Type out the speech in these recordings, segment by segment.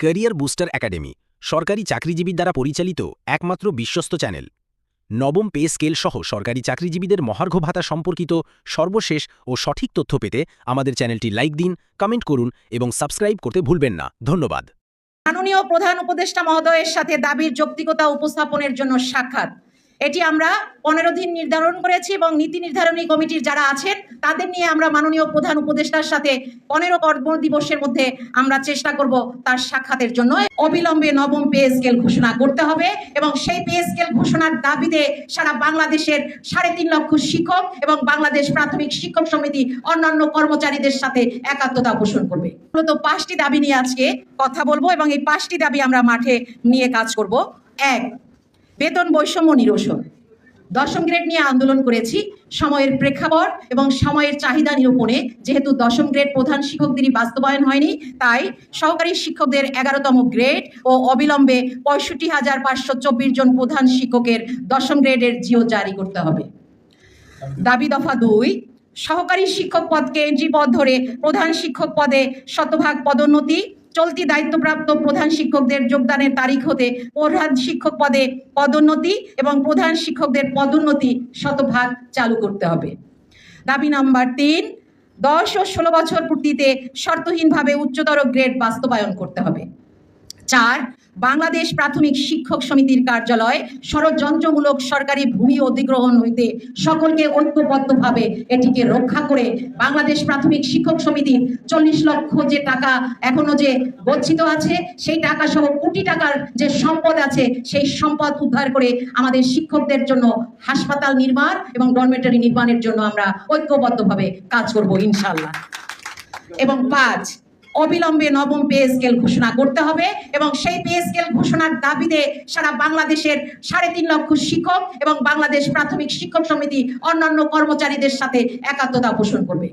Career booster academy, সরকারি চাকরিজীবীর দ্বারা পরিচালিত একমাত্র বিশ্বস্ত চ্যানেল। নবম পে স্কেল সহ সরকারি চাকরিজীবীদের মহার্ঘ ভাতা সম্পর্কিত সর্বশেষ ও সঠিক তথ্য পেতে আমাদের চ্যানেলটি লাইক দিন, কমেন্ট করুন এবং সাবস্ক্রাইব করতে ভুলবেন না। ধন্যবাদ। মাননীয় প্রধান উপদেষ্টা মহোদয়ের সাথে দাবির যৌক্তিকতা উপস্থাপনের জন্য সাক্ষাৎ। এটি আমরা পনেরো দিন নির্ধারণ করেছি এবং নীতি নির্ধারণী কমিটির যারা আছেন, তাদের নিয়ে আমরা মাননীয় প্রধান উপদেষ্টার সাথে পনেরো কর্ম দিবসের মধ্যে আমরা চেষ্টা করব তার সাক্ষাতের জন্য। অবিলম্বে নবম পে স্কেল ঘোষণা করতে হবে এবং সেই পে স্কেল ঘোষণার দাবিতে সারা বাংলাদেশের সাড়ে তিন লক্ষ শিক্ষক এবং বাংলাদেশ প্রাথমিক শিক্ষক সমিতি অন্যান্য কর্মচারীদের সাথে একাত্মতা পোষণ করবে। মূলত পাঁচটি দাবি নিয়ে আজকে কথা বলব এবং এই পাঁচটি দাবি আমরা মাঠে নিয়ে কাজ করব। এক বেতন বৈষম্য নিরসন। দশম গ্রেড নিয়ে আন্দোলন করেছি। সময়ের প্রেক্ষাপট এবং সময়ের চাহিদা নিরূপণে। যেহেতু দশম গ্রেড প্রধান শিক্ষকদেরই বাস্তবায়ন হয়নি, তাই সহকারী শিক্ষকদের এগারোতম গ্রেড ও অবিলম্বে পঁয়ষট্টি হাজার পাঁচশো চব্বিশ জন প্রধান শিক্ষকের দশম গ্রেডের জিও জারি করতে হবে। দাবি দফা দুই, সহকারী শিক্ষক পদকে এনজি পদ ধরে প্রধান শিক্ষক পদে শতভাগ পদোন্নতি চলতি দায়িত্বপ্রাপ্ত প্রধান শিক্ষকদের যোগদানের তারিখ হতে প্রধান শিক্ষক পদে পদোন্নতি এবং প্রধান শিক্ষকদের পদোন্নতি শতভাগ চালু করতে হবে। দাবি নাম্বার তিন, দশ ও ষোলো বছর পূর্তিতে শর্তহীনভাবে উচ্চতর গ্রেড বাস্তবায়ন করতে হবে। চার বাংলাদেশ প্রাথমিক শিক্ষক সমিতির কার্যালয় ষড়যন্ত্রমূলক সরকারি ভূমি অধিগ্রহণ হইতে সকলকে ঐক্যবদ্ধভাবে এটিকে রক্ষা করে বাংলাদেশ প্রাথমিক শিক্ষক সমিতির চল্লিশ লক্ষ যে টাকা এখনও যে গচ্ছিত আছে, সেই টাকা সহ কোটি টাকার যে সম্পদ আছে, সেই সম্পদ উদ্ধার করে আমাদের শিক্ষকদের জন্য হাসপাতাল নির্মাণ এবং ডরমেটরি নির্মাণের জন্য আমরা ঐক্যবদ্ধভাবে কাজ করব ইনশাল্লাহ এবং পাঁচ অবিলম্বে নবম পে স্কেল ঘোষণা করতে হবে এবং সেই পে স্কেল ঘোষণার দাবিতে সারা বাংলাদেশের সাড়ে তিন লক্ষ শিক্ষক এবং বাংলাদেশ প্রাথমিক শিক্ষক সমিতি অন্যান্য কর্মচারীদের সাথে একাত্মতা পোষণ করবে।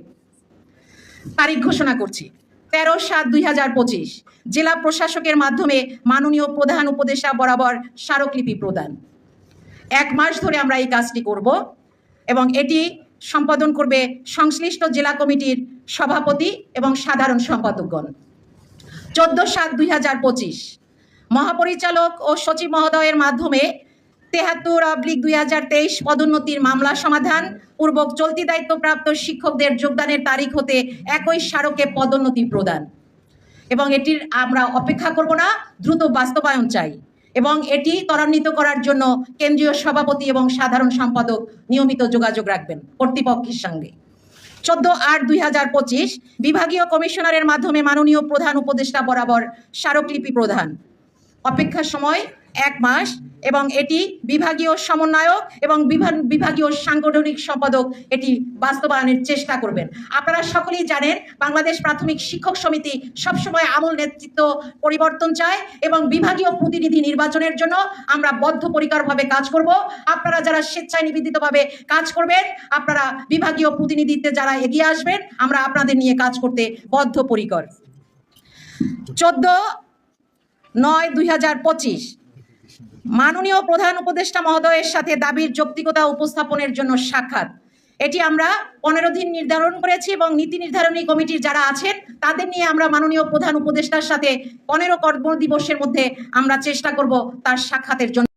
তারিখ ঘোষণা করছি, তেরো সাত দুই হাজার পঁচিশ। জেলা প্রশাসকের মাধ্যমে মাননীয় প্রধান উপদেষ্টা বরাবর স্মারকলিপি প্রদান। এক মাস ধরে আমরা এই কাজটি করব এবং এটি সম্পাদন করবে সংশ্লিষ্ট জেলা কমিটির সভাপতি এবং সাধারণ সম্পাদকগণ। চোদ্দ সাত দুই হাজার পঁচিশ। মহাপরিচালক ও সচিব মহোদয়ের মাধ্যমে তেহাত্তর অব্লিক দুই হাজার তেইশ পদোন্নতির মামলা সমাধান, পূর্বক চলতি দায়িত্বপ্রাপ্ত শিক্ষকদের যোগদানের তারিখ হতে একই স্মারকে পদোন্নতি প্রদান। এবং এটির আমরা অপেক্ষা করব না, দ্রুত বাস্তবায়ন চাই। এবং এটি ত্বরান্বিত করার জন্য কেন্দ্রীয় সভাপতি এবং সাধারণ সম্পাদক নিয়মিত যোগাযোগ রাখবেন কর্তৃপক্ষের সঙ্গে। চোদ্দ আট দুই হাজার পঁচিশ, বিভাগীয় কমিশনারের মাধ্যমে মাননীয় প্রধান উপদেষ্টা বরাবর স্মারকলিপি প্রদান। অপেক্ষার সময় এক মাস এবং এটি বিভাগীয় সমন্বয়ক এবং বিভা- বিভাগীয় সাংগঠনিক সম্পাদক এটি বাস্তবায়নের চেষ্টা করবেন। আপনারা সকলেই জানেন, বাংলাদেশ প্রাথমিক শিক্ষক সমিতি সবসময় আমূল নেতৃত্ব পরিবর্তন চায় এবং বিভাগীয় প্রতিনিধি নির্বাচনের জন্য আমরা বদ্ধপরিকরভাবে কাজ করব। আপনারা যারা স্বেচ্ছায় নিবেদিতভাবে কাজ করবেন, আপনারা বিভাগীয় প্রতিনিধিত্বে যারা এগিয়ে আসবেন, আমরা আপনাদের নিয়ে কাজ করতে বদ্ধপরিকর। চোদ্দ নয় দুই হাজার পঁচিশ মাননীয় প্রধান উপদেষ্টা মহোদয়ের সাথে দাবির যৌক্তিকতা উপস্থাপনের জন্য সাক্ষাৎ। এটি আমরা পনেরো দিন নির্ধারণ করেছি এবং নীতি নির্ধারণী কমিটির যারা আছেন, তাদের নিয়ে আমরা মাননীয় প্রধান উপদেষ্টার সাথে পনেরো কর্ম দিবসের মধ্যে আমরা চেষ্টা করব তার সাক্ষাতের জন্য।